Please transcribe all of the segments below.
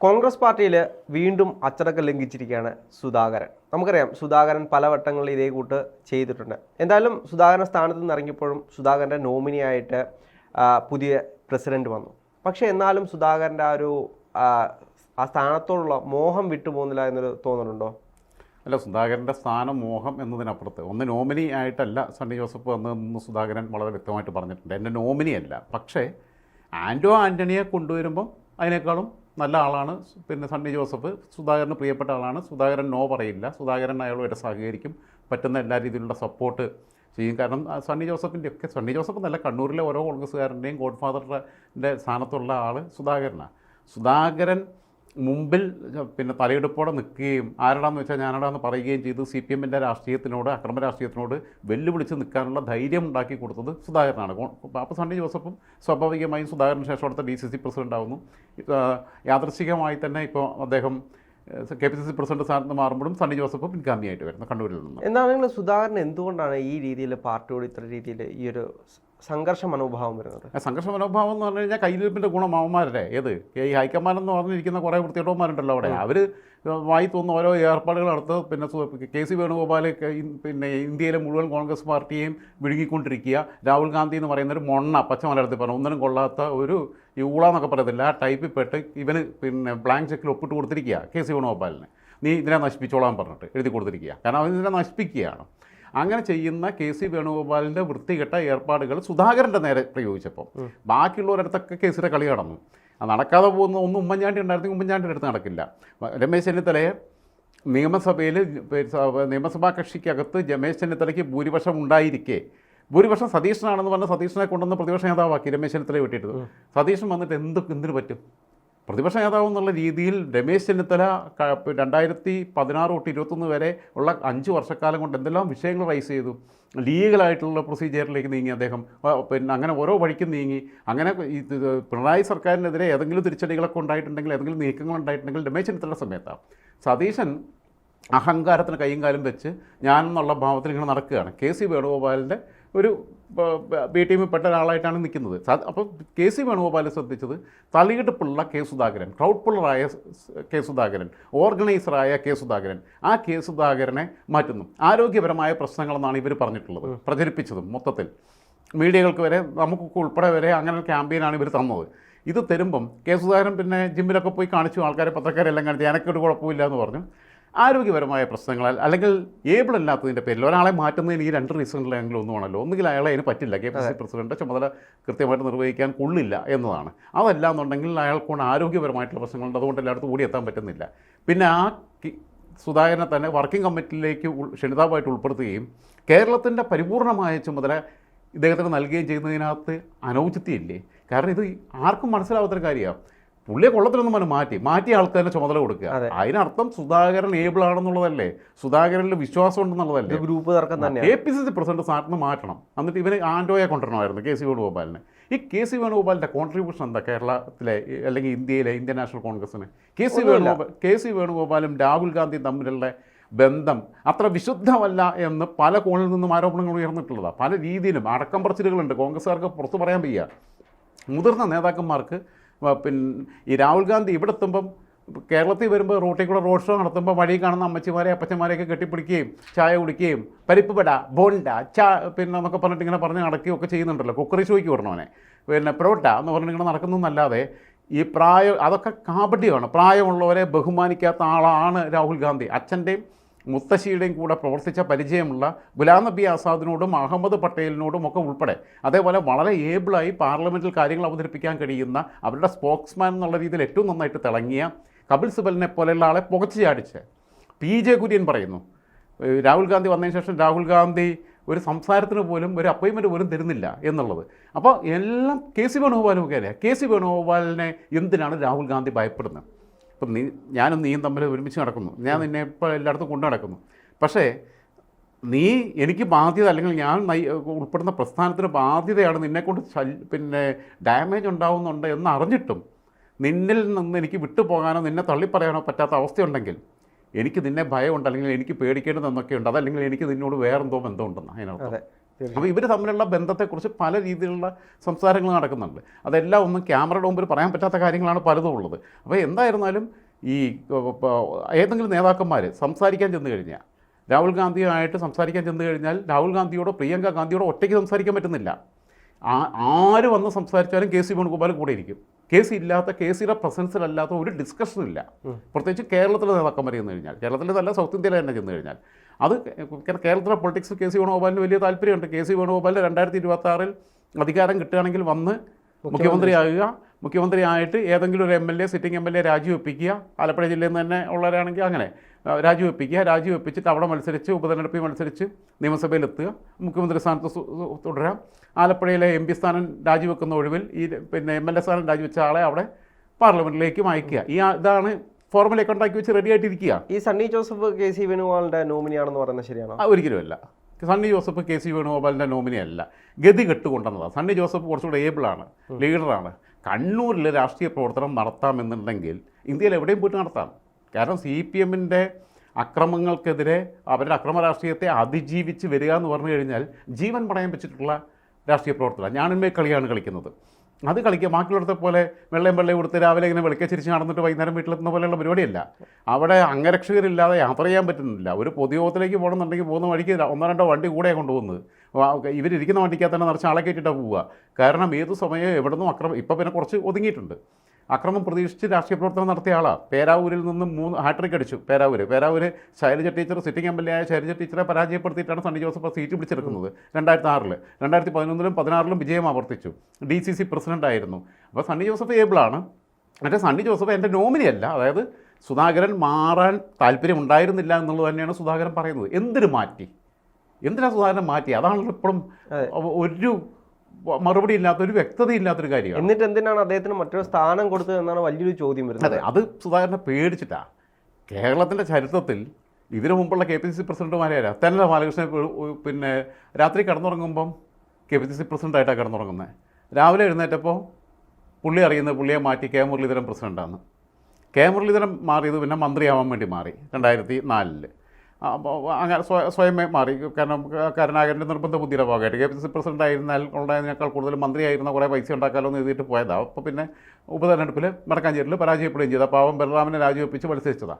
കോൺഗ്രസ് പാർട്ടിയിൽ വീണ്ടും അച്ചടക്കം ലംഘിച്ചിരിക്കുകയാണ് സുധാകരൻ. നമുക്കറിയാം സുധാകരൻ പലവട്ടങ്ങളിൽ ഇതേ കൂട്ട് ചെയ്തിട്ടുണ്ട്. എന്തായാലും സുധാകരൻ സ്ഥാനത്ത് നിന്ന് ഇറങ്ങിയപ്പോഴും സുധാകരന്റെ നോമിനിയായിട്ട് പുതിയ പ്രസിഡന്റ് വന്നു. പക്ഷേ എന്നാലും സുധാകരന്റെ ആ ഒരു ആ, സ്ഥാനത്തോടുള്ള മോഹം വിട്ടുപോകുന്നില്ല എന്നൊരു തോന്നലുണ്ടോ? അല്ല സുധാകരന്റെ സ്ഥാനം മോഹം എന്നതിനപ്പുറത്ത്. ഒന്ന് നോമിനി ആയിട്ടല്ല സണ്ണി ജോസഫ് വന്നതെന്ന് സുധാകരൻ വളരെ വ്യക്തമായിട്ട് പറഞ്ഞിട്ടുണ്ട്. എന്റെ നോമിനിയല്ല പക്ഷേ ആന്റോ ആന്റണിയെ കൊണ്ടുവരുമ്പം അതിനേക്കാളും നല്ല ആളാണ്. പിന്നെ സണ്ണി ജോസഫ് സുധാകരന് പ്രിയപ്പെട്ട ആളാണ്. സുധാകരൻ നോ പറയില്ല. സുധാകരൻ അയാളുമായിട്ട് സഹകരിക്കും. പറ്റുന്ന എല്ലാ രീതിയിലുള്ള സപ്പോർട്ട് ചെയ്യും. കാരണം സണ്ണി ജോസഫിന്റെ ഒക്കെ സണ്ണി ജോസഫ് എന്നല്ല കണ്ണൂരിലെ ഓരോ കോൺഗ്രസ്സുകാരന്റെയും ഗോഡ് ഫാദറിന്റെ സ്ഥാനത്തുള്ള ആൾ സുധാകരനാണ് സുധാകരൻ മുമ്പിൽ പിന്നെ തലയെടുപ്പോടെ നിൽക്കുകയും ആരടാന്ന് വെച്ചാൽ ഞാനടാന്ന് പറയുകയും ചെയ്ത് സി പി എമ്മിന്റെ രാഷ്ട്രീയത്തിനോട് അക്രമ രാഷ്ട്രീയത്തിനോട് വെല്ലുവിളിച്ച് നിൽക്കാനുള്ള ധൈര്യം ഉണ്ടാക്കി കൊടുത്തത് സുധാകരനാണ്. അപ്പോൾ സണ്ണി ജോസഫും സ്വാഭാവികമായും സുധാകരന് ശേഷം അടുത്ത ഡി സി സി പ്രസിഡന്റ് ആവുന്നു. യാദർശികമായി തന്നെ ഇപ്പോൾ അദ്ദേഹം K P C C president സ്ഥാനത്ത് മാറുമ്പോഴും സണ്ണി ജോസഫ് പിൻഗാമിയായിട്ട് വരുന്നു കണ്ണൂരിൽ നിന്ന്. എന്താണെങ്കിലും സുധാകരൻ എന്തുകൊണ്ടാണ് ഈ രീതിയിൽ പാർട്ടിയോട് ഇത്ര രീതിയിൽ ഈ ഒരു സംഘർഷ മനോഭാവം വരുന്നത്. സംഘർഷ മനോഭാവം എന്ന് പറഞ്ഞു കഴിഞ്ഞാൽ കയ്യിലിരിപ്പിന്റെ ഗുണം മാവന്മാരുടെ ഏത്? ഈ ഹൈക്കമാൻഡെന്ന് പറഞ്ഞിരിക്കുന്ന കുറേ വൃത്തിയോട്ടവന്മാരുണ്ടല്ലോ അവിടെ. അവർ വായി തോന്നുന്ന ഓരോ ഏർപ്പാടുകൾ നടത്ത് പിന്നെ കെ സി വേണുഗോപാൽ പിന്നെ ഇന്ത്യയിലെ മുഴുവൻ കോൺഗ്രസ് പാർട്ടിയെയും വിഴുങ്ങിക്കൊണ്ടിരിക്കുക. രാഹുൽ ഗാന്ധി എന്ന് പറയുന്ന ഒരു മൊണ്ണ പച്ച മലയാളത്തിൽ പറഞ്ഞു ഒന്നിനും കൊള്ളാത്ത ഒരു ഈ ഊള എന്നൊക്കെ പറയത്തില്ല. ആ ടൈപ്പിൽ പെട്ട് ഇവന് പിന്നെ ബ്ലാങ്ക് ചെക്കിൽ ഒപ്പിട്ട് കൊടുത്തിരിക്കുക കെ സി വേണുഗോപാലിന്. നീ ഇതിനെ നശിപ്പിച്ചോളാൻ പറഞ്ഞിട്ട് എഴുതി കൊടുത്തിരിക്കുക. കാരണം അവൻ ഇതിനെ നശിപ്പിക്കുകയാണ്. അങ്ങനെ ചെയ്യുന്ന കെ സി വേണുഗോപാലിന്റെ വൃത്തികെട്ട ഏർപ്പാടുകൾ സുധാകരന്റെ നേരെ പ്രയോഗിച്ചപ്പോൾ ബാക്കിയുള്ളവരടുത്തൊക്കെ കേസിയുടെ കളി കടന്നു അത് നടക്കാതെ പോകുന്ന ഒന്നും ഉമ്മൻചാണ്ടി ഉണ്ടായിരുന്നെങ്കിൽ ഉമ്മൻചാണ്ടിയുടെ അടുത്ത് നടക്കില്ല. രമേശ് ചെന്നിത്തലയെ നിയമസഭയിൽ നിയമസഭാ കക്ഷിക്കകത്ത് രമേശ് ചെന്നിത്തലയ്ക്ക് ഭൂരിപക്ഷം ഉണ്ടായിരിക്കെ. ഭൂരിപക്ഷം സതീഷനാണെന്ന് പറഞ്ഞ് സതീഷനെ കൊണ്ടുവന്ന് പ്രതിപക്ഷ നേതാവാക്കി രമേശ് ചെന്നിത്തല വിട്ടിട്ട് സതീഷൻ വന്നിട്ട് എന്ത് എന്തിനു പറ്റും? പ്രതിപക്ഷ നേതാവ് എന്നുള്ള രീതിയിൽ രമേശ് ചെന്നിത്തല രണ്ടായിരത്തി പതിനാറ് തൊട്ട് ഇരുപത്തൊന്ന് വരെ ഉള്ള അഞ്ച് വർഷക്കാലം കൊണ്ട് എന്തെല്ലാം വിഷയങ്ങൾ റൈസ് ചെയ്തു. ലീഗലായിട്ടുള്ള പ്രൊസീജിയറിലേക്ക് നീങ്ങി അദ്ദേഹം. പിന്നെ അങ്ങനെ ഓരോ വഴിക്കും നീങ്ങി. അങ്ങനെ പിണറായി സർക്കാരിനെതിരെ ഏതെങ്കിലും തിരിച്ചടികളൊക്കെ ഉണ്ടായിട്ടുണ്ടെങ്കിൽ ഏതെങ്കിലും നീക്കങ്ങൾ ഉണ്ടായിട്ടുണ്ടെങ്കിൽ രമേശ് ചെന്നിത്തലയുടെ സമയത്താണ് സതീശൻ അഹങ്കാരത്തിന് കൈയും കാലും വെച്ച് ഞാനെന്നുള്ള ഭാവത്തിൽ ഇങ്ങനെ നടക്കുകയാണ്. കെ സി വേണുഗോപാലിന്റെ ഒരു ബി ടീമിൽ പെട്ട ഒരാളായിട്ടാണ് നിൽക്കുന്നത്. അപ്പോൾ കെ സി വേണുഗോപാൽ ശ്രദ്ധിച്ചത് തലയെടുപ്പുള്ള കെ സുധാകരൻ ക്രൗഡ് പുള്ളറായ കെ സുധാകരൻ ഓർഗനൈസറായ കെ സുധാകരൻ ആ കെ സുധാകരനെ മാറ്റുന്നു. ആരോഗ്യപരമായ പ്രശ്നങ്ങളെന്നാണ് ഇവർ പറഞ്ഞിട്ടുള്ളത് പ്രചരിപ്പിച്ചതും മൊത്തത്തിൽ. മീഡിയകൾക്ക് വരെ നമുക്കൊക്കെ ഉൾപ്പെടെ വരെ അങ്ങനെ ഒരു ക്യാമ്പയിനാണ് ഇവർ തന്നത്. ഇത് തരുമ്പം കെ സുധാകരൻ പിന്നെ ജിമ്മിലൊക്കെ പോയി കാണിച്ചു ആൾക്കാരെ പത്രക്കാരെല്ലാം കാണിച്ചു എനക്കൊരു കുഴപ്പമില്ല എന്ന് പറഞ്ഞു. ആരോഗ്യപരമായ പ്രശ്നങ്ങളാൽ അല്ലെങ്കിൽ ഏബിൾ അല്ലാത്തതിന്റെ പേരിൽ ഒരാളെ മാറ്റുന്നതിന് ഈ രണ്ട് റീസണിലെങ്കിലും ഒന്നുമാണല്ലോ ഒന്നുകിൽ അയാളെ അതിന് പറ്റില്ല. കെ പി സി പ്രസിഡന്റ് ചുമതല കൃത്യമായിട്ട് നിർവഹിക്കാൻ കൊള്ളില്ല എന്നതാണ്. അതല്ല എന്നുണ്ടെങ്കിൽ അയാൾക്കൊണ്ട് ആരോഗ്യപരമായിട്ടുള്ള പ്രശ്നങ്ങളുണ്ട്. അതുകൊണ്ട് എല്ലായിടത്തും ഓടിയെത്താൻ പറ്റുന്നില്ല. പിന്നെ ആ സുധാകരനെ തന്നെ വർക്കിംഗ് കമ്മിറ്റിയിലേക്ക് ക്ഷണിതാവായിട്ട് ഉൾപ്പെടുത്തുകയും കേരളത്തിന്റെ പരിപൂർണമായ ചുമതല ഇദ്ദേഹത്തിന് നൽകുകയും ചെയ്യുന്നതിനകത്ത് അനൗചിത്യമില്ലേ? കാരണം ഇത് ആർക്കും മനസ്സിലാവാത്തൊരു കാര്യമാണ്. പുള്ളിയെ കൊള്ളത്തിലൊന്നും പറഞ്ഞു മാറ്റി മാറ്റി ആൾക്കാരെ ചുമതല കൊടുക്കുക. അതെ. അതിനർത്ഥം സുധാകരൻ ഏബിൾ ആണെന്നുള്ളതല്ലേ? സുധാകരനിൽ വിശ്വാസം ഉണ്ടെന്നുള്ളതല്ലേ? ഗ്രൂപ്പ് തർക്കം തന്നെ A P C C president സാറിന് മാറ്റണം. എന്നിട്ട് ഇവന് ആൻഡോയെ കൊണ്ടുവരണമായിരുന്നു കെ സി വേണുഗോപാലിനെ. ഈ കെ സി വേണുഗോപാലിന്റെ കോൺട്രിബ്യൂഷൻ എന്താ? കേരളത്തിലെ അല്ലെങ്കിൽ ഇന്ത്യയിലെ ഇന്ത്യൻ നാഷണൽ കോൺഗ്രസിന് K C. Venugopal K C വേണുഗോപാലും Rahul ഗാന്ധിയും തമ്മിലുള്ള ബന്ധം അത്ര വിശുദ്ധമല്ല എന്ന് പല കോണിൽ നിന്നും ആരോപണങ്ങൾ ഉയർന്നിട്ടുള്ളതാണ് പല രീതിയിലും അടക്കം പറച്ചിലുകളുണ്ട്. കോൺഗ്രസ്സുകാർക്ക് പുറത്തു പറയാൻ വയ്യ. മുതിർന്ന നേതാക്കന്മാർക്ക് പിന്നെ ഈ രാഹുൽ ഗാന്ധി ഇവിടെ എത്തുമ്പം കേരളത്തിൽ വരുമ്പോൾ റോട്ടിൽ കൂടെ റോഡ് ഷോ നടത്തുമ്പോൾ വഴി കാണുന്ന അമ്മച്ചിമാരെ അപ്പച്ചന്മാരെയൊക്കെ കെട്ടിപ്പിടിക്കുകയും ചായ കുടിക്കുകയും പരിപ്പ് വട ബോണ്ട ചാ പിന്നെ എന്നൊക്കെ പറഞ്ഞിട്ട് ഇങ്ങനെ പറഞ്ഞ് നടക്കുകയും ഒക്കെ ചെയ്യുന്നുണ്ടല്ലോ. കുക്കറി ഷോയ്ക്ക് പറഞ്ഞവനെ. പിന്നെ പ്രോട്ട എന്ന് പറഞ്ഞിട്ട് ഇങ്ങനെ നടക്കുന്നതെന്നല്ലാതെ ഈ പ്രായം അതൊക്കെ കാപട്യമാണ്. പ്രായമുള്ളവരെ ബഹുമാനിക്കാത്ത ആളാണ് രാഹുൽ ഗാന്ധി. അച്ഛന്റെയും മുത്തശ്ശിയുടെയും കൂടെ പ്രവർത്തിച്ച പരിചയമുള്ള ഗുലാം നബി ആസാദിനോടും അഹമ്മദ് പട്ടേലിനോടും ഒക്കെ ഉൾപ്പെടെ അതേപോലെ വളരെ ഏബിളായി പാർലമെന്റിൽ കാര്യങ്ങൾ അവതരിപ്പിക്കാൻ കഴിയുന്ന അവരുടെ സ്പോക്സ്മാൻ എന്നുള്ള രീതിയിൽ ഏറ്റവും നന്നായിട്ട് തിളങ്ങിയ കപിൽ സിബലിനെ പോലെയുള്ള ആളെ പുകച്ചു ചാടിച്ച് പി ജെ കുര്യൻ പറയുന്നു. രാഹുൽ ഗാന്ധി വന്നതിന് ശേഷം രാഹുൽ ഗാന്ധി ഒരു സംസാരത്തിന് പോലും ഒരു അപ്പോയിൻമെന്റ് പോലും തരുന്നില്ല എന്നുള്ളത്. അപ്പോൾ എല്ലാം കെ സി വേണുഗോപാലും ഒക്കെ അല്ലേ? കെ സി വേണുഗോപാലിനെ എന്തിനാണ് രാഹുൽ ഗാന്ധി ഭയപ്പെടുന്നത്? ഇപ്പം നീ ഞാനും നീയും തമ്മിൽ ഒരുമിച്ച് നടക്കുന്നു. ഞാൻ നിന്നെ ഇപ്പോൾ എല്ലായിടത്തും കൊണ്ടു നടക്കുന്നു. പക്ഷേ നീ എനിക്ക് ബാധ്യത അല്ലെങ്കിൽ ഞാൻ ഉൾപ്പെടുന്ന പ്രസ്ഥാനത്തിന് ബാധ്യതയാണ് നിന്നെക്കൊണ്ട് പിന്നെ ഡാമേജ് ഉണ്ടാവുന്നുണ്ട് എന്ന് അറിഞ്ഞിട്ടും നിന്നിൽ നിന്ന് എനിക്ക് വിട്ടുപോകാനോ നിന്നെ തള്ളിപ്പറയാനോ പറ്റാത്ത അവസ്ഥയുണ്ടെങ്കിൽ എനിക്ക് നിന്നെ ഭയമുണ്ട് അല്ലെങ്കിൽ എനിക്ക് പേടിക്കേണ്ടത് എന്നൊക്കെ ഉണ്ട് അതല്ലെങ്കിൽ എനിക്ക് നിന്നോട് വേറെന്തോ ബന്ധമുണ്ടെന്ന് അതിനർത്ഥം. അതെ. അപ്പോൾ ഇവർ തമ്മിലുള്ള ബന്ധത്തെക്കുറിച്ച് പല രീതിയിലുള്ള സംസാരങ്ങൾ നടക്കുന്നുണ്ട്. അതെല്ലാം ഒന്നും ക്യാമറയുടെ മുമ്പിൽ പറയാൻ പറ്റാത്ത കാര്യങ്ങളാണ് പലതും ഉള്ളത്. അപ്പോൾ എന്തായിരുന്നാലും ഈ ഏതെങ്കിലും നേതാക്കന്മാർ സംസാരിക്കാൻ ചെന്ന് കഴിഞ്ഞാൽ രാഹുൽ ഗാന്ധിയുമായിട്ട് സംസാരിക്കാൻ ചെന്ന് കഴിഞ്ഞാൽ രാഹുൽ ഗാന്ധിയോടോ പ്രിയങ്ക ഗാന്ധിയോടോ ഒറ്റയ്ക്ക് സംസാരിക്കാൻ പറ്റുന്നില്ല. ആ- ആര് വന്ന് സംസാരിച്ചാലും കെ സി വേണുഗോപാൽ കൂടെ ഇരിക്കും. കെ സി ഇല്ലാത്ത കെ സിയുടെ പ്രസൻസിലല്ലാത്ത ഒരു ഡിസ്കഷനും ഇല്ല. പ്രത്യേകിച്ച് കേരളത്തിലെ നേതാക്കന്മാർ ചെന്ന് കഴിഞ്ഞാൽ കേരളത്തിലെ നല്ല സൗത്ത് ഇന്ത്യയിലെ തന്നെ ചെന്ന് കഴിഞ്ഞാൽ അത് കേരളത്തിലെ പൊളിറ്റിക്സ് കെ സി വേണുഗോപാലിന് വലിയ താല്പര്യമുണ്ട്. കെ സി വേണുഗോപാലിന് രണ്ടായിരത്തി ഇരുപത്തി ആറിൽ അധികാരം കിട്ടുകയാണെങ്കിൽ വന്ന് മുഖ്യമന്ത്രിയാകുക. മുഖ്യമന്ത്രിയായിട്ട് ഏതെങ്കിലും ഒരു M L A sitting M L A രാജിവെപ്പിക്കുക. Alappuzha ജില്ലയിൽ നിന്ന് തന്നെ ഉള്ളവരാണെങ്കിൽ അങ്ങനെ രാജിവെപ്പിക്കുക. രാജിവെപ്പിച്ചിട്ട് അവിടെ മത്സരിച്ച് ഉപതെരഞ്ഞെടുപ്പിൽ മത്സരിച്ച് നിയമസഭയിലെത്തുക. മുഖ്യമന്ത്രി സ്ഥാനത്ത് തുടരാം. ആലപ്പുഴയിലെ എം പി സ്ഥാനം രാജിവെക്കുന്ന ഒഴിവിൽ ഈ പിന്നെ എം എൽ എ സ്ഥാനം രാജിവെച്ച ആളെ അവിടെ പാർലമെന്റിലേക്ക് അയക്കുക ഈ ഇതാണ് ഫോർമുലയൊക്കെ ഉണ്ടാക്കി വെച്ച് റെഡി ആയിട്ടിരിക്കുക. ഈ സണ്ണി ജോസഫ് കെ സി വേണുഗോപാലിന്റെ നോമിനിയാണെന്ന് പറയുന്നത് ശരിയാണോ? ആ, ഒരിക്കലുമല്ല സണ്ണി ജോസഫ് കെ സി വേണുഗോപാലിന്റെ നോമിനി അല്ല. ഗതി കെട്ടുകൊണ്ടെന്നതാണ് സണ്ണി ജോസഫ് കുറച്ചുകൂടെ ഏബിളാണ് ലീഡറാണ് കണ്ണൂരിൽ രാഷ്ട്രീയ പ്രവർത്തനം നടത്താമെന്നുണ്ടെങ്കിൽ ഇന്ത്യയിൽ എവിടെയും പോയിട്ട് നടത്താം. കാരണം സി പി എമ്മിന്റെ അക്രമങ്ങൾക്കെതിരെ അവരുടെ അക്രമ രാഷ്ട്രീയത്തെ അതിജീവിച്ച് വരിക എന്ന് പറഞ്ഞു കഴിഞ്ഞാൽ ജീവൻ പണയം വെച്ചിട്ടുള്ള രാഷ്ട്രീയ പ്രവർത്തനം. ഞാനിന്മേ കളിയാണ് കളിക്കുന്നത്. അത് കളിക്കുക. ബാക്കിയുള്ളടത്തെ പോലെ വെള്ളയും വെള്ളയും കൊടുത്ത് രാവിലെ ഇങ്ങനെ വിളിക്ക ചിരിച്ച് നടന്നിട്ട് വൈകുന്നേരം വീട്ടിലെത്തുന്ന പോലെയുള്ള പരിപാടിയല്ല. അവിടെ അംഗരക്ഷകരില്ലാതെ യാത്ര ചെയ്യാൻ പറ്റുന്നില്ല. ഒരു പൊതുയോഗത്തിലേക്ക് പോകണമെന്നുണ്ടെങ്കിൽ പോകുന്ന വഴിക്ക് ഒന്നോ രണ്ടോ വണ്ടി കൂടെ കൊണ്ടുപോകുന്നത്. ഇവരിരിക്കുന്ന വണ്ടിക്കകത്ത് തന്നെ നിറച്ച് ആളെ കയറ്റിയിട്ടാണ് പോവുക. കാരണം ഏത് സമയം എവിടെ നിന്നും അക്രമം ഇപ്പം പിന്നെ കുറച്ച് ഒതുങ്ങിയിട്ടുണ്ട്. അക്രമം പ്രതീക്ഷിച്ച് രാഷ്ട്രീയ പ്രവർത്തനം നടത്തിയ ആളാണ് പേരാവൂരിൽ നിന്ന് മൂന്ന് ഹാട്രിക് അടിച്ചു. Peravoor Peravoor Shailaja teacher sitting M L A ആയ ശൈലജ ടീച്ചറെ പരാജയപ്പെടുത്തിയിട്ടാണ് സണ്ണി ജോസഫ് സീറ്റ് പിടിച്ചെടുക്കുന്നത്. രണ്ടായിരത്തി ആറിൽ രണ്ടായിരത്തി പതിനൊന്നിലും പതിനാറിലും വിജയം ആവർത്തിച്ചു. ഡി സി സി പ്രസിഡന്റ് ആയിരുന്നു. അപ്പോൾ സണ്ണി ജോസഫ് ഏബിളാണ് മറ്റേ സണ്ണി ജോസഫ് എന്റെ നോമിനി അല്ല. അതായത് സുധാകരൻ മാറാൻ താല്പര്യം ഉണ്ടായിരുന്നില്ല എന്നുള്ളത് തന്നെയാണ് സുധാകരൻ പറയുന്നത്. എന്തിനു മാറ്റി? എന്തിനാ സുധാകരൻ മാറ്റി? അതാണല്ലോ ഇപ്പോഴും ഒരു മറുപടി ഇല്ലാത്ത ഒരു വ്യക്തത ഇല്ലാത്തൊരു കാര്യമാണ്. എന്നിട്ട് എന്തിനാണ് അദ്ദേഹത്തിന് മറ്റൊരു സ്ഥാനം കൊടുത്തത് എന്നാണ് വലിയൊരു ചോദ്യം വരുന്നത്? അതെ അത് സുധാകരനെ പേടിച്ചിട്ടാ. കേരളത്തിന്റെ ചരിത്രത്തിൽ ഇതിനു മുമ്പുള്ള കെ പി സി സി പ്രസിഡന്റുമാരെയല്ല തന്നെ ബാലകൃഷ്ണൻ പിന്നെ രാത്രി കിടന്നുറങ്ങുമ്പം കെ പി സി സി പ്രസിഡന്റായിട്ടാണ് കിടന്നുറങ്ങുന്നത് രാവിലെ എഴുന്നേറ്റപ്പോൾ പുള്ളി അറിയുന്നത് പുള്ളിയെ മാറ്റി കെ മുരളീധരൻ പ്രസിഡന്റാണ് കെ മുരളീധരൻ മാറിയത് പിന്നെ മന്ത്രിയാവാൻ വേണ്ടി മാറി രണ്ടായിരത്തി നാലിൽ. അങ്ങനെ സ്വ- സ്വയമേ മാറി. കാരണം കരുണാകരന്റെ നിർബന്ധ ബുദ്ധിയുടെ ഭാഗമായിട്ട്. കെ പി സി പ്രസിഡന്റ് ആയിരുന്നാൽ ഉണ്ടായതിനേക്കാൾ കൂടുതൽ മന്ത്രിയായിരുന്ന കുറേ പൈസ ഉണ്ടാക്കാമല്ലോ എന്ന് എഴുതിയിട്ട് പോയതാണ് അപ്പോൾ പിന്നെ ഉപതെരഞ്ഞെടുപ്പിൽ വടക്കാഞ്ചേരിയിൽ പരാജയപ്പെടുകയും ചെയ്തു. പാവം ബലറാമിനെ രാജിവെപ്പിച്ച് മത്സരിച്ചതാണ്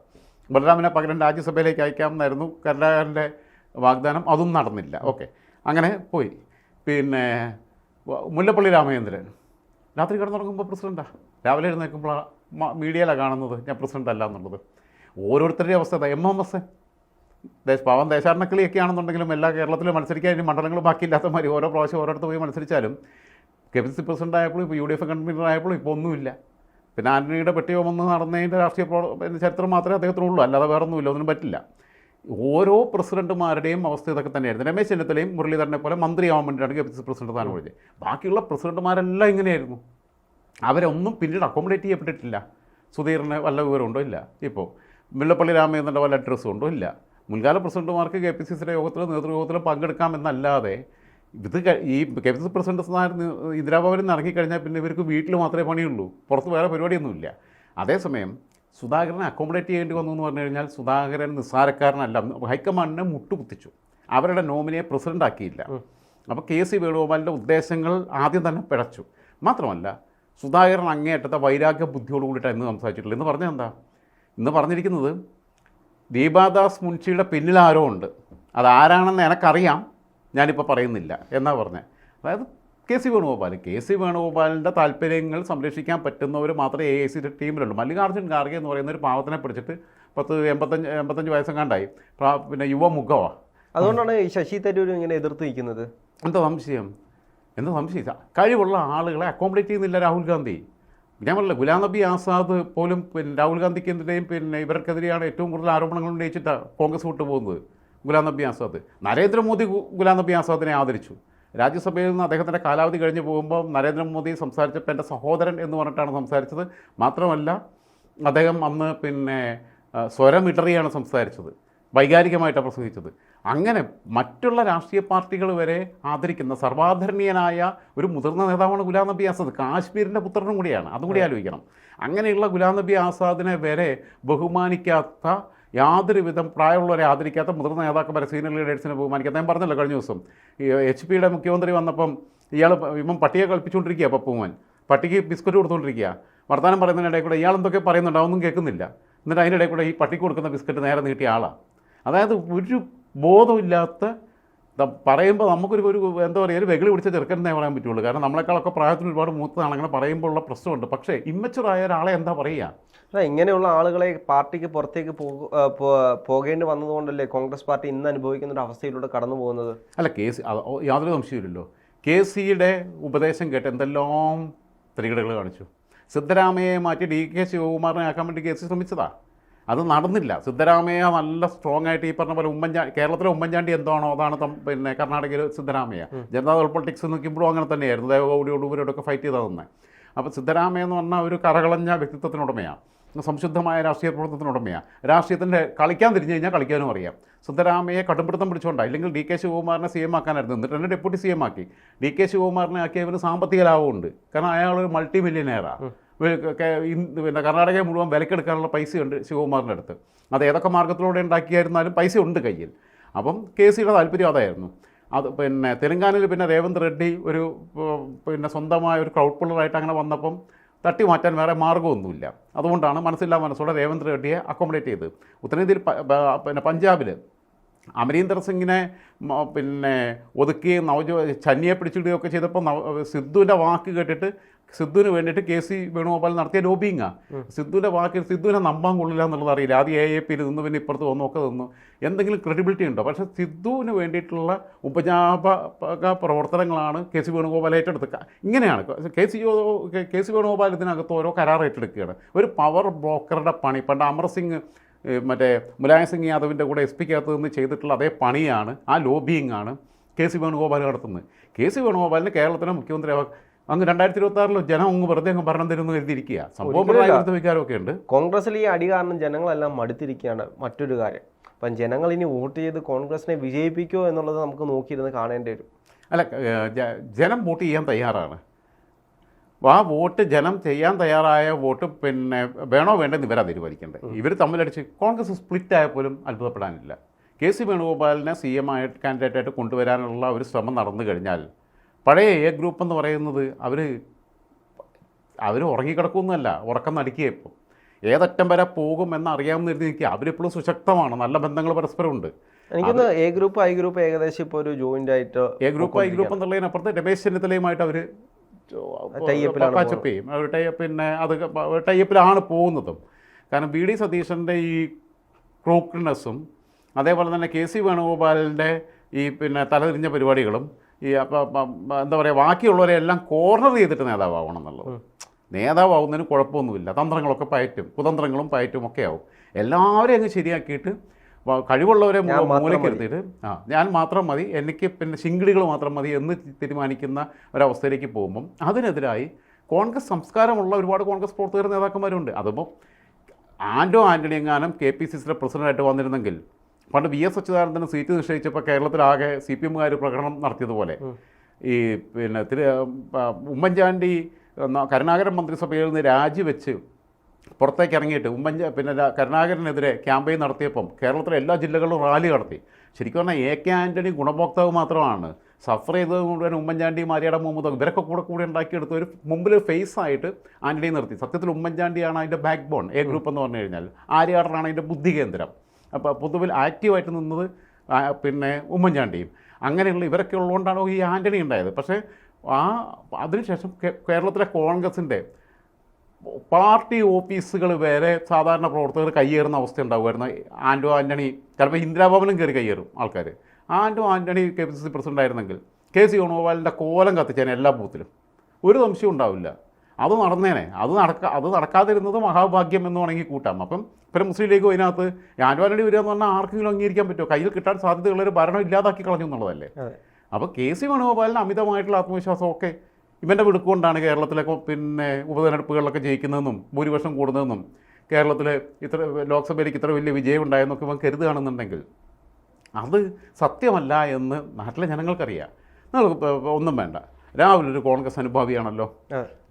ബലറാമിനെ പകരം രാജ്യസഭയിലേക്ക് അയക്കാമെന്നായിരുന്നു കരുണാകരന്റെ വാഗ്ദാനം. അതും നടന്നില്ല. ഓക്കെ. അങ്ങനെ പോയി. പിന്നെ മുല്ലപ്പള്ളി രാമചന്ദ്രൻ. രാത്രി കിടന്നുറങ്ങുമ്പോൾ പ്രസിഡന്റാണ് രാവിലെ എഴുന്നേൽക്കുമ്പോൾ മീഡിയയിലാണ് കാണുന്നത്. ഞാൻ പ്രസിഡന്റ് അല്ല എന്നുള്ളത്. ഓരോരുത്തരുടെയും അവസ്ഥ. എം എം എസ് ദേശ പാവം ദേശാടനക്കിളിയൊക്കെ ആണെന്നുണ്ടെങ്കിലും എല്ലാ കേരളത്തിലും മത്സരിക്കാൻ ഇനി മണ്ഡലങ്ങൾ ബാക്കിയില്ലാത്ത മാതിരി ഓരോ പ്രാവശ്യം ഓരോരുത്തർ പോയി മത്സരിച്ചാലും കെ പി സി പ്രസിഡന്റ് ആയപ്പോഴും ഇപ്പോൾ യു ഡി എഫ് കൺവീനർ ആയപ്പോഴും ഇപ്പോൾ ഒന്നുമില്ല. പിന്നെ ആന്റണിയുടെ പെട്ടിയോമെന്ന് നടന്നതിന്റെ രാഷ്ട്രീയ പ്രോ ചരിത്രം മാത്രമേ അദ്ദേഹത്തിനുള്ളൂ. അല്ലാതെ വേറെ ഒന്നുമില്ല ഒന്നിനും പറ്റില്ല. ഓരോ പ്രസിഡന്റുമാരുടെയും അവസ്ഥ ഇതൊക്കെ തന്നെയായിരുന്നു. രമേശ് ചെന്നിത്തലയും മുരളീധരനെ പോലെ മന്ത്രിയാവാൻ വേണ്ടിയിട്ടാണ് കെ പി സി പ്രസിഡന്റ് സ്ഥാനം ഒഴിച്ചത് ബാക്കിയുള്ള പ്രസിഡന്റുമാരെല്ലാം ഇങ്ങനെയായിരുന്നു. അവരൊന്നും പിന്നീട് അക്കോമഡേറ്റ് ചെയ്യപ്പെട്ടിട്ടില്ല. സുധീറിന് വല്ല വിവരമുണ്ടോ? ഇല്ല. ഇപ്പോൾ മുല്ലപ്പള്ളി രാമചന്ദ്രന്റെ വല്ല അഡ്രസ്സും ഉണ്ടോ? ഇല്ല. മുൻകാല പ്രസിഡന്റുമാർക്ക് കെ പി സി സിയുടെ യോഗത്തിൽ നേതൃയോഗത്തിൽ പങ്കെടുക്കാമെന്നല്ലാതെ ഇത് ഈ കെ പി സി പ്രസിഡന്റ് സ്ഥാനം ഇന്ദിരാഭവനിൽ നിന്ന് ഇറങ്ങിക്കഴിഞ്ഞാൽ പിന്നെ ഇവർക്ക് വീട്ടിൽ മാത്രമേ പണിയുള്ളൂ. പുറത്ത് വേറെ പരിപാടിയൊന്നുമില്ല. അതേസമയം സുധാകരനെ അക്കോമഡേറ്റ് ചെയ്യേണ്ടി വന്നു എന്ന് പറഞ്ഞു കഴിഞ്ഞാൽ സുധാകരൻ നിസ്സാരക്കാരനല്ല. ഹൈക്കമാൻഡിനെ മുട്ടുകുത്തിച്ചു. അവരുടെ നോമിനിയെ പ്രസിഡന്റ് ആക്കിയില്ല അപ്പോൾ കെ സി വേണുഗോപാലിന്റെ ഉദ്ദേശങ്ങൾ ആദ്യം തന്നെ പിഴച്ചു. മാത്രമല്ല സുധാകരൻ അങ്ങേയറ്റത്തെ വൈരാഗ്യ ബുദ്ധിയോട് കൂടിയിട്ടാണ് ഇന്ന് സംസാരിച്ചിട്ടുള്ളത്. എന്ന് പറഞ്ഞാൽ എന്താ? ഇന്ന് പറഞ്ഞിരിക്കുന്നത് ദീപാദാസ് മുൻഷിയുടെ പിന്നിൽ ആരോ ഉണ്ട്. അതാരാണെന്ന് എനക്കറിയാം. ഞാനിപ്പോൾ പറയുന്നില്ല. എന്നാ പറഞ്ഞത് അതായത് K C Venugopal. K C വേണുഗോപാലിന്റെ താല്പര്യങ്ങൾ സംരക്ഷിക്കാൻ പറ്റുന്നവർ മാത്രമേ എ ഐ സിയുടെ ടീമിലുള്ളൂ. മല്ലികാർജുൻ ഖാർഗെ എന്ന് പറയുന്ന ഒരു പാവത്തിനെ പിടിച്ചിട്ട് പത്ത് എൺപത്തഞ്ച് എൺപത്തഞ്ച് വയസ്സെങ്ങാണ്ടായി. പിന്നെ യുവമുഖമാണ് അതുകൊണ്ടാണ് ഈ ശശി തരൂർ ഇങ്ങനെ എതിർത്ത് നിൽക്കുന്നത്. എന്താ സംശയം? എന്താ സംശയം? കഴിവുള്ള ആളുകളെ അക്കോമഡേറ്റ് ചെയ്യുന്നില്ല രാഹുൽ ഗാന്ധി. ഞാൻ പറഞ്ഞില്ല ഗുലാം നബി ആസാദ് പോലും പിന്നെ രാഹുൽ ഗാന്ധിക്കെതിരെയും പിന്നെ ഇവർക്കെതിരെയാണ് ഏറ്റവും കൂടുതൽ ആരോപണങ്ങൾ ഉന്നയിച്ചിട്ട് കോൺഗ്രസ് വിട്ടു പോകുന്നത് ഗുലാം നബി ആസാദ്. നരേന്ദ്രമോദി ഗുലാം നബി ആസാദിനെ ആദരിച്ചു. രാജ്യസഭയിൽ നിന്ന് അദ്ദേഹത്തിന്റെ കാലാവധി കഴിഞ്ഞ് പോകുമ്പോൾ നരേന്ദ്രമോദി സംസാരിച്ചപ്പോൾ എന്റെ സഹോദരൻ എന്ന് പറഞ്ഞിട്ടാണ് സംസാരിച്ചത്. മാത്രമല്ല അദ്ദേഹം അന്ന് പിന്നെ സ്വരമിടറിയാണ് സംസാരിച്ചത്. വൈകാരികമായിട്ടാണ് പ്രസംഗിച്ചത്. അങ്ങനെ മറ്റുള്ള രാഷ്ട്രീയ പാർട്ടികൾ വരെ ആദരിക്കുന്ന സർവാധരണീയനായ ഒരു മുതിർന്ന നേതാവാണ് ഗുലാം നബി ആസാദ്. കാശ്മീരിന്റെ പുത്രനും കൂടിയാണ്. അതും കൂടി ആലോചിക്കണം. അങ്ങനെയുള്ള ഗുലാം നബി ആസാദിനെ വരെ ബഹുമാനിക്കാത്ത യാതൊരു വിധം പ്രായമുള്ളവരെ ആദരിക്കാത്ത മുതിർന്ന നേതാക്കന്മാരെ സീനിയർ ലീഡേഴ്സിനെ ബഹുമാനിക്കാത്ത. ഞാൻ പറഞ്ഞല്ലോ കഴിഞ്ഞ ദിവസം ഈ എച്ച് പിയുടെ മുഖ്യമന്ത്രി വന്നപ്പം ഇയാൾ ഇവൻ പട്ടിയെ കളിപ്പിച്ചുകൊണ്ടിരിക്കുക പപ്പുമോൻ പട്ടിക്ക് ബിസ്ക്കറ്റ് കൊടുത്തുകൊണ്ടിരിക്കുക വർത്തമാനം പറയുന്നതിനിടയിൽ കൂടെ ഇയാൾ എന്തൊക്കെ പറയുന്നുണ്ട് അതൊന്നും കേൾക്കുന്നില്ല. എന്നിട്ട് അതിന്റെ ഇടയിൽ കൂടെ ഈ പട്ടിക്ക് കൊടുക്കുന്ന ബിസ്ക്കറ്റ് നേരെ നീട്ടിയ ആളാണ് അതായത് ഒരു ബോധമില്ലാത്ത പറയുമ്പോൾ നമുക്കൊരു ഒരു എന്താ പറയുക ഒരു വെകിളി പിടിച്ച ചെറുക്കനെന്നേ പറയാൻ പറ്റുള്ളൂ. കാരണം നമ്മളെക്കാളൊക്കെ പ്രായത്തിന് ഒരുപാട് മൂത്തതാണ് അങ്ങനെ പറയുമ്പോൾ ഉള്ള പ്രശ്നമുണ്ട്. പക്ഷേ ഇമ്മച്ചുറായ ഒരാളെ എന്താ പറയുക? അല്ല ഇങ്ങനെയുള്ള ആളുകളെ പാർട്ടിക്ക് പുറത്തേക്ക് പോകേണ്ടി വന്നതുകൊണ്ടല്ലേ കോൺഗ്രസ് പാർട്ടി ഇന്ന് അനുഭവിക്കുന്ന ഒരു അവസ്ഥയിലൂടെ കടന്നു പോകുന്നത്? അല്ല കെ സി യാതൊരു സംശയമില്ലല്ലോ കെ സിയുടെ ഉപദേശം കേട്ട് എന്തെല്ലാം സ്ത്രീകടകൾ കാണിച്ചു. സിദ്ധരാമയെ മാറ്റി ഡി കെ ശിവകുമാറിനെ ആക്കാൻ വേണ്ടി കെ സി ശ്രമിച്ചതാ. അത് നടന്നില്ല. സിദ്ധരാമയ്യ നല്ല സ്ട്രോങ് ആയിട്ട് ഈ പറഞ്ഞ പോലെ ഉമ്മൻചാ കേരളത്തിലെ ഉമ്മൻചാണ്ടി എന്താണോ അതാണ് പിന്നെ കർണാടകയിൽ സിദ്ധരാമയ്യ. ജനതാദൾ പൊളിറ്റിക്സ് നിൽക്കുമ്പോഴും അങ്ങനെ തന്നെയായിരുന്നു. ദേവഗൗഡിയോട് ഇവരോടൊക്കെ ഫൈറ്റ് ചെയ്താൽ തന്നെ അപ്പോൾ സിദ്ധരാമയ്യ എന്ന് പറഞ്ഞാൽ ഒരു കറകളഞ്ഞ വ്യക്തിത്വത്തിനുടമയാണ് സംശുദ്ധമായ രാഷ്ട്രീയ പ്രവർത്തനത്തിനുടമയാണ് രാഷ്ട്രീയത്തിന്റെ കളിക്കാൻ തിരിഞ്ഞു കഴിഞ്ഞാൽ കളിക്കാനും അറിയാം. സിദ്ധരാമയെ കടുംപിടുത്തം പിടിച്ചുകൊണ്ടാണ് ഇല്ലെങ്കിൽ ഡി കെ ശിവകുമാറിനെ സി എം ആക്കാനായിരുന്നു. എന്നിട്ട് തന്നെ ഡെപ്യൂട്ടി സി എം ആക്കി. ഡി കെ ശിവകുമാറിനെ ആക്കിയവന് സാമ്പത്തിക ലാഭമുണ്ട്. കാരണം അയാൾ ഒരു മൾട്ടി മില്യനെയറാണ് പിന്നെ കർണാടകയെ മുഴുവൻ വിലക്കെടുക്കാനുള്ള പൈസയുണ്ട് ശിവകുമാറിന്റെ അടുത്ത്. അത് ഏതൊക്കെ മാർഗത്തിലൂടെ ഉണ്ടാക്കിയായിരുന്നാലും പൈസ ഉണ്ട് കയ്യിൽ. അപ്പം കെ സിയുടെ താല്പര്യം അതായിരുന്നു. അത് പിന്നെ തെലങ്കാനയിൽ പിന്നെ രേവന്ത് റെഡ്ഡി ഒരു പിന്നെ സ്വന്തമായ ഒരു ക്രൗഡ് പുള്ളറായിട്ട് അങ്ങനെ വന്നപ്പം തട്ടി മാറ്റാൻ വേറെ മാർഗമൊന്നുമില്ല. അതുകൊണ്ടാണ് മനസ്സില്ലാ മനസ്സോടെ രേവന്ത് റെഡ്ഡിയെ അക്കോമഡേറ്റ് ചെയ്ത് ഉത്തരേന്ത്യയിൽ പിന്നെ പഞ്ചാബിൽ അമരീന്ദർ സിംഗിനെ പിന്നെ ഒതുക്കുകയും നവജോ ചന്നിയെ പിടിച്ചിടുകയൊക്കെ ചെയ്തപ്പോൾ നവ സിദ്ധുവിന്റെ വാക്ക് കേട്ടിട്ട് സിദ്ധുവിന് വേണ്ടിയിട്ട് കെ സി വേണുഗോപാൽ നടത്തിയ ലോബിങ്ങാണ് സിദ്ധുവിന്റെ വാക്കിൽ സിദ്ധുവിനെ നമ്പാൻ കൊള്ളില്ല എന്നുള്ളത് അറിയില്ല. ആദ്യം എ എ പിയിൽ നിന്ന് പിന്നെ ഇപ്പുറത്ത് വന്നു ഒക്കെ നിന്നു. എന്തെങ്കിലും ക്രെഡിബിലിറ്റി ഉണ്ടോ? പക്ഷേ സിദ്ധുവിന് വേണ്ടിയിട്ടുള്ള ഉപജാപക പ്രവർത്തനങ്ങളാണ് കെ സി വേണുഗോപാൽ ഏറ്റെടുത്ത് ഇങ്ങനെയാണ്. K C K C Venugopal ഇതിനകത്ത് ഓരോ കരാർ ഏറ്റെടുക്കുകയാണ്. ഒരു പവർ ബ്രോക്കറുടെ പണി പണ്ട് അമർസിംഗ് മറ്റേ മുലായം സിംഗ് യാദവിന്റെ കൂടെ എസ് പിക്കകത്ത് നിന്ന് ചെയ്തിട്ടുള്ള അതേ പണിയാണ് ആ ലോബിയിങ്ങാണ് കെ സി വേണുഗോപാൽ നടത്തുന്നത്. കെ സി വേണുഗോപാലിന് കേരളത്തിലെ മുഖ്യമന്ത്രി അങ്ങ് രണ്ടായിരത്തി ഇരുപത്തി ആറിൽ ജനം അങ്ങ് വെറുതെ അങ്ങ് ഭരണം തരുന്നു കരുതിയിരിക്കുക സംഭവം വികാരമൊക്കെ ഉണ്ട് കോൺഗ്രസിൽ ഈ അടി കാരണം ജനങ്ങളെല്ലാം മടുത്തിരിക്കുകയാണ് മറ്റൊരു കാര്യം. അപ്പം ജനങ്ങൾ ഇനി വോട്ട് ചെയ്ത് കോൺഗ്രസിനെ വിജയിപ്പിക്കുമോ എന്നുള്ളത് നമുക്ക് നോക്കിയിരുന്ന് കാണേണ്ടി വരും. അല്ല ജനം വോട്ട് ചെയ്യാൻ തയ്യാറാണ്. ആ വോട്ട് ജനം ചെയ്യാൻ തയ്യാറായ വോട്ട് പിന്നെ വേണോ വേണ്ടെന്ന് ഇവരാ തീരുമാനിക്കേണ്ടത്. ഇവർ തമ്മിലടിച്ച് കോൺഗ്രസ് സ്പ്ലിറ്റ് ആയ പോലും അത്ഭുതപ്പെടാനില്ല. കെ സി വേണുഗോപാലിനെ സി എം ആയിട്ട് കാൻഡിഡേറ്റായിട്ട് കൊണ്ടുവരാനുള്ള ഒരു ശ്രമം നടന്നു കഴിഞ്ഞാൽ പഴയ എ ഗ്രൂപ്പ് എന്ന് പറയുന്നത് അവർ അവർ ഉറങ്ങിക്കിടക്കുമെന്നല്ല ഉറക്കം നടിക്കുക ഇപ്പം. ഏതറ്റം വരെ പോകും എന്നറിയാമെന്ന് കരുതി നിൽക്കുക അവരിപ്പോഴും സുശക്തമാണ് നല്ല ബന്ധങ്ങൾ പരസ്പരമുണ്ട് എനിക്കൊന്ന് എ ഗ്രൂപ്പ് ഐ ഗ്രൂപ്പ് ഏകദേശം ഇപ്പോൾ ഒരു ജോയിന്റ് ആയിട്ട് എ ഗ്രൂപ്പ് ഐ ഗ്രൂപ്പ് എന്നുള്ളതിനപ്പുറത്ത് രമേശ് ചെന്നിത്തലയുമായിട്ട് അവർ Tie-up-ലാണ് ചെയ്യും. അവർ ടൈപ്പ് പിന്നെ അത് ടൈപ്പിലാണ് പോകുന്നതും. കാരണം ബി ഡി സതീശന്റെ ഈ ക്രൂക്ക്നെസ്സും അതേപോലെ തന്നെ കെ സി വേണുഗോപാലിന്റെ ഈ പിന്നെ തലതിരിഞ്ഞ പരിപാടികളും ഈ എന്താ പറയുക ബാക്കിയുള്ളവരെ എല്ലാം കോർണർ ചെയ്തിട്ട് നേതാവാകണം എന്നുള്ളത്. നേതാവാകുന്നതിന് കുഴപ്പമൊന്നുമില്ല. തന്ത്രങ്ങളൊക്കെ പയറ്റും. കുതന്ത്രങ്ങളും പയറ്റും ഒക്കെ ആവും. എല്ലാവരെയും അങ്ങ് ശരിയാക്കിയിട്ട് കഴിവുള്ളവരെ മൂലക്കെടുത്തിട്ട്. ആ ഞാൻ മാത്രം മതി. എനിക്ക് പിന്നെ ശിങ്കിടികൾ മാത്രം മതി എന്ന് തീരുമാനിക്കുന്ന ഒരവസ്ഥയിലേക്ക് പോകുമ്പം അതിനെതിരായി കോൺഗ്രസ് സംസ്കാരമുള്ള ഒരുപാട് കോൺഗ്രസ് പ്രവർത്തകർ നേതാക്കന്മാരുണ്ട്. അതിപ്പോൾ ആൻഡോ ആന്റണി എങ്ങാനും കെ പി സി സിയുടെ പ്രസിഡന്റായിട്ട് വന്നിരുന്നെങ്കിൽ പണ്ട് വി എസ് അച്യുതാനന്ദന് സീറ്റ് നിശ്ചയിച്ചപ്പോൾ കേരളത്തിലാകെ സി പി എമ്മുകാർ പ്രകടനം നടത്തിയതുപോലെ. ഈ പിന്നെ തിരു ഉമ്മൻചാണ്ടി കരുണാകരൻ മന്ത്രിസഭയിൽ നിന്ന് രാജിവെച്ച് പുറത്തേക്ക് ഇറങ്ങിയിട്ട് ഉമ്മൻചാ പിന്നെ കരുണാകരനെതിരെ ക്യാമ്പയിൻ നടത്തിയപ്പം കേരളത്തിലെ എല്ലാ ജില്ലകളിലും റാലി നടത്തി. ശരിക്കും പറഞ്ഞാൽ എ കെ ആന്റണി ഗുണഭോക്താവ് മാത്രമാണ്. സഫർ ചെയ്തത് മുഴുവൻ ഉമ്മൻചാണ്ടി മാരിയുടെ മുഹമ്മദ് ഇവരൊക്കെ കൂടെ കൂടെ ഉണ്ടാക്കിയെടുത്ത ഒരു മുമ്പിൽ ഫേസ് ആയിട്ട് ആന്റണി നിർത്തി. സത്യത്തിൽ ഉമ്മൻചാണ്ടിയാണ് അതിന്റെ ബാക്ക് ബോൺ എ ഗ്രൂപ്പ് എന്ന് പറഞ്ഞു കഴിഞ്ഞാൽ. ആര്യാടനാണ് അതിന്റെ ബുദ്ധി കേന്ദ്രം. അപ്പോൾ പൊതുവിൽ ആക്റ്റീവായിട്ട് നിന്നത് പിന്നെ ഉമ്മൻചാണ്ടിയും. അങ്ങനെയുള്ള ഇവരൊക്കെ ഉള്ളതുകൊണ്ടാണ് ഈ ആന്റണി ഉണ്ടായത്? പക്ഷേ ആ അതിനുശേഷം കേരളത്തിലെ കോൺഗ്രസിന്റെ പാർട്ടി ഓഫീസുകൾ വരെ സാധാരണ പ്രവർത്തകർ കയ്യേറുന്ന അവസ്ഥ ഉണ്ടാവുമായിരുന്നു. ആൻഡോ ആന്റണി ചിലപ്പോൾ ഇന്ദിരാഭവനും കയറി കയ്യേറും ആൾക്കാർ. ആൻഡോ Antony K P C C president ആയിരുന്നെങ്കിൽ കെ സി വേണുഗോപാലിന്റെ കോലം കത്തിച്ചേനെ എല്ലാ ബൂത്തിലും. ഒരു സംശയവും ഉണ്ടാവില്ല. അത് നടന്നേനെ. അത് നടക്ക അത് നടക്കാതിരുന്നത് മഹാഭാഗ്യം എന്ന് വേണമെങ്കിൽ കൂട്ടാം. അപ്പം ഇപ്പം മുസ്ലിം ലീഗ് അതിനകത്ത് ആൻഡോ ആന്റണി വരിക എന്ന് പറഞ്ഞാൽ ആർക്കെങ്കിലും അംഗീകരിക്കാൻ പറ്റുമോ? കയ്യിൽ കിട്ടാൻ സാധ്യതയുള്ളൊരു ഭരണം ഇല്ലാതാക്കി കളഞ്ഞു എന്നുള്ളതല്ലേ? അപ്പോൾ കെ സി വേണുഗോപാലിന് അമിതമായിട്ടുള്ള ആത്മവിശ്വാസം ഒക്കെ ഇവന്റെ വിടുക്കൊണ്ടാണ് കേരളത്തിലെ കൊ- പിന്നെ ഉപതെരഞ്ഞെടുപ്പുകളിലൊക്കെ ജയിക്കുന്നതെന്നും ഭൂരിപക്ഷം കൂടുന്നതെന്നും കേരളത്തിലെ ഇത്ര ലോക്സഭയിലേക്ക് ഇത്ര വലിയ വിജയം ഉണ്ടായെന്നൊക്കെ ഇവൻ കരുതുകയാണെന്നുണ്ടെങ്കിൽ അത് സത്യമല്ല എന്ന് നാട്ടിലെ ജനങ്ങൾക്കറിയാം. നിങ്ങൾ ഒന്നും വേണ്ട. രാഹുൽ ഒരു കോൺഗ്രസ് അനുഭാവിയാണല്ലോ.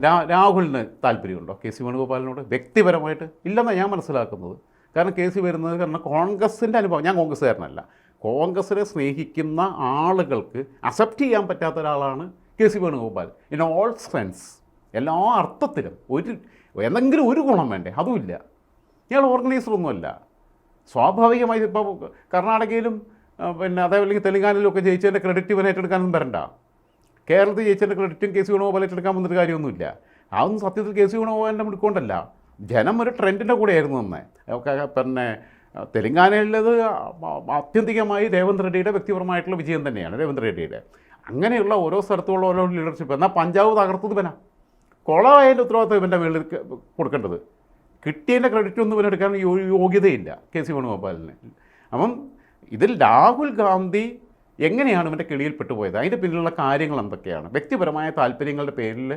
രാ രാഹുലിന് താല്പര്യമുണ്ടോ? കെ സി വേണുഗോപാലിനോട്? വ്യക്തിപരമായിട്ട് ഇല്ലെന്നാണ് ഞാൻ മനസ്സിലാക്കുന്നത്. കാരണം കെ സി വരുന്നത് കാരണം കോൺഗ്രസിന്റെ അനുഭവം ഞാൻ കോൺഗ്രസ്സുകാരനല്ല. കോൺഗ്രസിനെ സ്നേഹിക്കുന്ന ആളുകൾക്ക് അക്സെപ്റ്റ് ചെയ്യാൻ പറ്റാത്ത ഒരാളാണ് K C Venugopal. In all sense എല്ലാ അർത്ഥത്തിലും ഒരു എന്തെങ്കിലും ഒരു ഗുണം വേണ്ടേ? അതുമില്ല. ഇയാൾ ഓർഗനൈസറൊന്നുമല്ല സ്വാഭാവികമായി ഇപ്പോൾ കർണാടകയിലും പിന്നെ അതേപോലെ തെലുങ്കാനയിലും ഒക്കെ ജയിച്ചതിന്റെ ക്രെഡിറ്റ് ഇവനായിട്ട് എടുക്കാനൊന്നും വരണ്ട. കേരളത്തിൽ ജയിച്ചതിന്റെ ക്രെഡിറ്റും കെ സി വേണുഗോപാൽ ഏറ്റെടുക്കാൻ വന്നിട്ട് കാര്യമൊന്നുമില്ല. അതൊന്നും സത്യത്തിൽ കെ സി വേണുഗോപാലിന്റെ മുടുക്കൊണ്ടല്ല ജനം ഒരു ട്രെൻഡിന്റെ കൂടെയായിരുന്നു തന്നെ പിന്നെ തെലങ്കാനയിലത് ആത്യന്തികമായി രേവന്ത് റെഡ്ഡിയുടെ വ്യക്തിപരമായിട്ടുള്ള വിജയം തന്നെയാണ് രേവന്ത് റെഡ്ഡിയുടെ. അങ്ങനെയുള്ള ഓരോ സ്ഥലത്തുള്ള ഓരോ ലീഡർഷിപ്പ് എന്നാൽ പഞ്ചാബ് തകർത്തത് ഇവനാ. കൊളമായതിന്റെ ഉത്തരവാദിത്വം ഇവന്റെ മേളിൽ കൊടുക്കേണ്ടത്. കിട്ടിയതിന്റെ ക്രെഡിറ്റ് ഒന്നും ഇവനെടുക്കാൻ യോഗ്യതയില്ല കെ സി വേണുഗോപാലിന്. അപ്പം ഇതിൽ രാഹുൽ ഗാന്ധി എങ്ങനെയാണ് ഇവന്റെ കിളിയിൽ പെട്ടുപോയത്? അതിന്റെ പിന്നിലുള്ള കാര്യങ്ങൾ എന്തൊക്കെയാണ്? വ്യക്തിപരമായ താല്പര്യങ്ങളുടെ പേരിൽ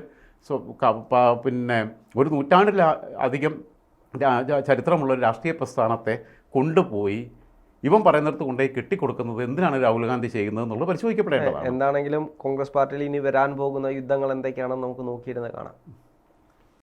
പിന്നെ ഒരു നൂറ്റാണ്ടിൽ അധികം ചരിത്രമുള്ള ഒരു രാഷ്ട്രീയ പ്രസ്ഥാനത്തെ കൊണ്ടുപോയി ഇവൻ പറയുന്നിടത്ത് കൊണ്ടുപോയി കെട്ടിക്കൊടുക്കുന്നത് എന്തിനാണ് രാഹുൽ ഗാന്ധി ചെയ്യുന്നത് എന്നുള്ളത് പരിശോധിക്കപ്പെടേണ്ടതാണ്. എന്താണെങ്കിലും കോൺഗ്രസ് പാർട്ടിയിൽ ഇനി വരാൻ പോകുന്ന യുദ്ധങ്ങൾ എന്തൊക്കെയാണെന്ന് നമുക്ക് നോക്കിയിരുന്ന് കാണാം.